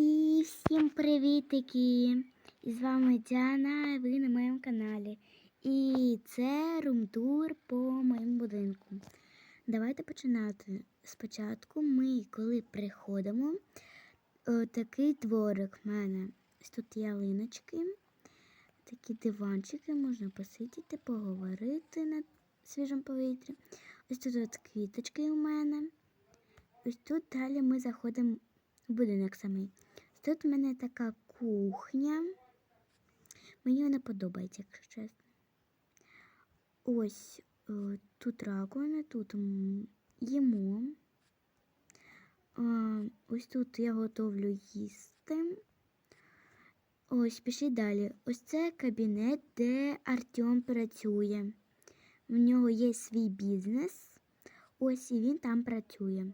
І всім привітики! І з вами Діана, і ви на моєму каналі. І це румтур по моєму будинку. Давайте починати. Спочатку ми, коли приходимо, такий дворик в мене. Тут ялиночки, такі диванчики, можна посидіти, поговорити на свіжому повітрі. Ось тут от квіточки у мене. Ось тут далі ми заходимо в будинок самий. Тут в мене така кухня. Мені вона подобається, якщо чесно. Ось е, тут раковина, тут їмо. Ось тут я готовлю їсти. Ось, пішли далі. Ось це кабінет, де Артем працює. В нього є свій бізнес. Ось і він там працює.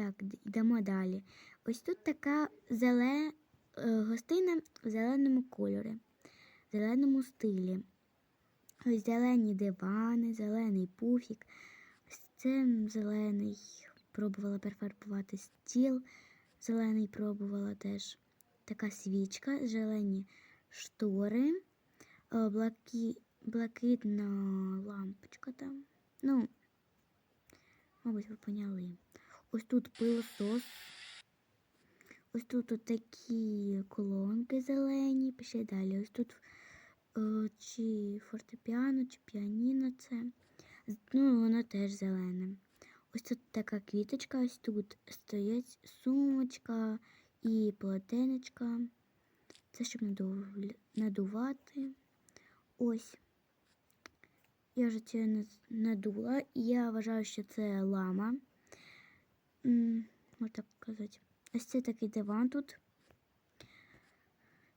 Так, йдемо далі. Ось тут така зеле... е, гостина в зеленому кольорі, в зеленому стилі. Ось зелені дивани, зелений пуфік. Ось це зелений. Пробувала перефарбувати стіл. Зелений пробувала теж. Така свічка, зелені штори, е, блаки... блакитна лампочка там. Ну, мабуть, ви поняли. Ось тут пилосос. Ось тут такі колонки зелені. Пішли далі. Ось тут е, чи фортепіано, чи піаніно це. Ну, воно теж зелене. Ось тут така квіточка, ось тут стоять сумочка і полотенечка. Це щоб надув- надувати. Ось. Я вже це надула. І я вважаю, що це лама. Можна так сказати. Ось це такий диван тут.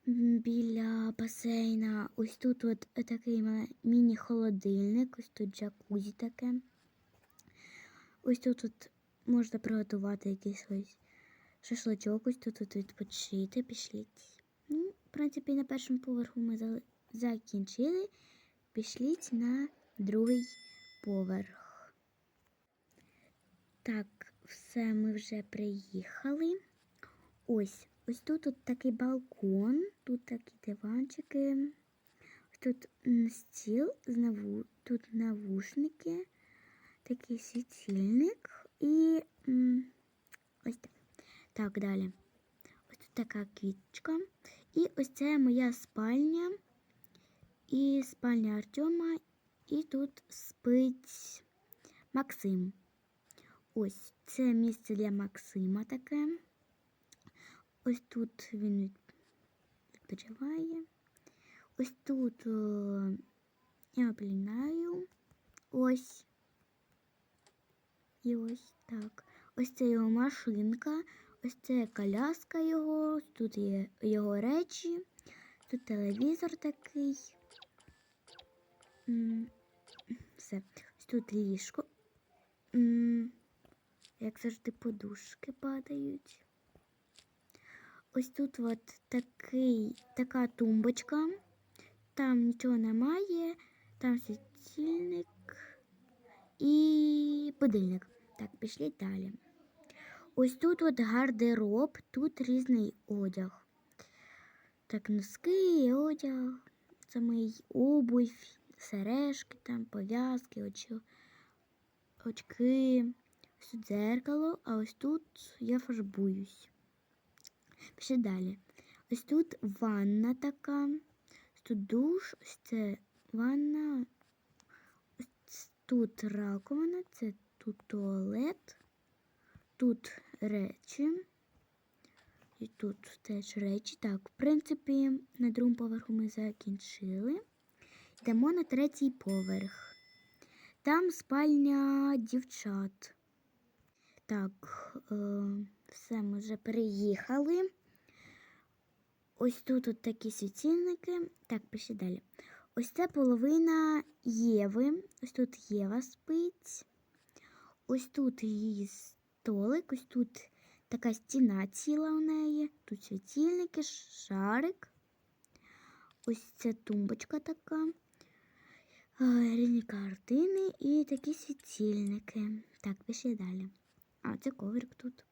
Біля басейна. Ось тут от такий міні-холодильник, ось тут джакузі таке. Ось тут от можна приготувати якийсь ось шашлачок, ось тут от відпочити, пішліть. Ну, в принципі, на першому поверху ми закінчили. Пішліть на другий поверх. Так, все, ми вже приїхали. Ось, ось тут от такий балкон, тут такі диванчики. Тут стіл, тут навушники, такий світильник і ось так. Так, далі. Ось тут така квіточка. І ось це моя спальня. І спальня Артема. І тут спить Максим. Ось це місце для Максима таке. Ось тут він відпочиває. Ось тут о, я пілінаю. Ось. І ось так. Ось це його машинка. Ось це коляска його. Тут є його речі. Тут телевізор такий. Все. Ось тут ліжко. Як завжди, подушки падають. Ось тут от такий, така тумбочка. Там нічого немає. Там світильник і будильник. Так, пішли далі. Ось тут от гардероб, тут різний одяг. Так, носки, одяг, самий обувь, сережки, там, пов'язки, очки. Ось тут дзеркало, а ось тут я фарбуюсь. Пішли далі. Ось тут ванна така. Ось тут душ, ось це ванна. Ось тут раковина, це тут туалет. Тут речі. І тут теж речі. Так, в принципі, на другому поверху ми закінчили. Йдемо на третій поверх. Там спальня дівчат. Так, е, все, ми вже переїхали. Ось тут от такі світильники. Так, пиши далі. Ось це половина Єви. Ось тут Єва спить. Ось тут її столик, ось тут така стіна ціла у неї. Тут світильники, шарик. Ось ця тумбочка така. Е, Різні картини і такі світильники. Так, пішли далі. А, це коврик тут.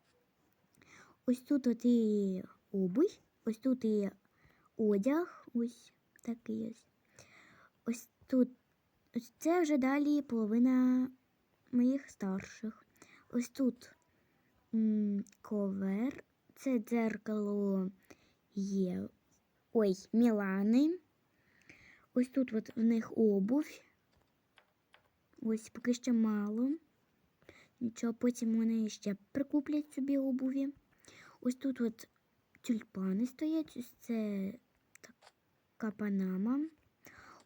Ось тут от і обувь. Ось тут і одяг. Ось такий ось. Ось тут. Ось це вже далі половина моїх старших. Ось тут м, ковер. Це дзеркало є. Ой, Мілани. Ось тут от в них обувь. Ось поки що мало. Нічого, потім вони ще прикуплять собі обуві. Ось тут от тюльпани стоять, ось це така панама.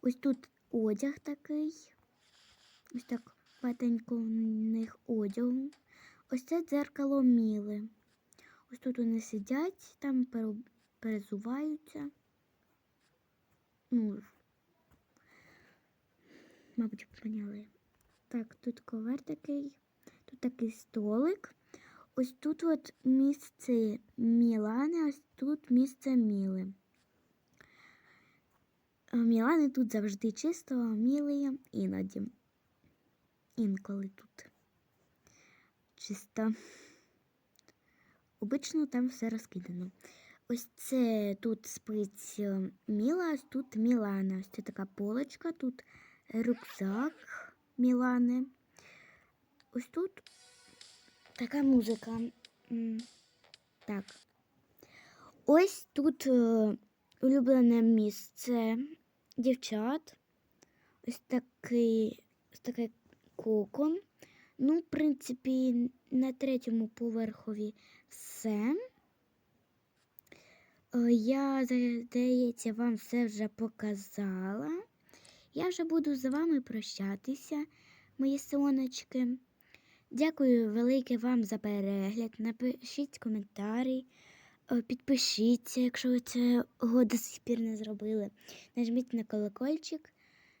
Ось тут одяг такий. Ось так патенько в них одягу. Ось це дзеркало міли. Ось тут вони сидять, там перезуваються. Ну, мабуть, поняли. Так, тут ковер такий, такий столик. Ось тут от місце Мілани, ось тут місце Міли. Мілани тут завжди чисто, а Міли іноді. Інколи тут. Чисто. Обично там все розкидано. Ось це тут спить е, Міла, ось тут Мілана. Ось це така полочка, тут рюкзак Мілани. Ось тут така музика. Так. Ось тут е, улюблене місце дівчат. Ось такий, ось такий кокон. Ну, в принципі, на третьому поверхові все. Е, Я, здається, вам все вже показала. Я вже буду з вами прощатися, мої сонечки. Дякую велике вам за перегляд. Напишіть коментарі, е, підпишіться, якщо ви цього до сих пір не зробили. Нажміть на колокольчик,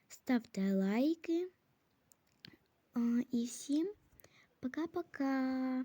ставте лайки. Е, І всім пока-пока.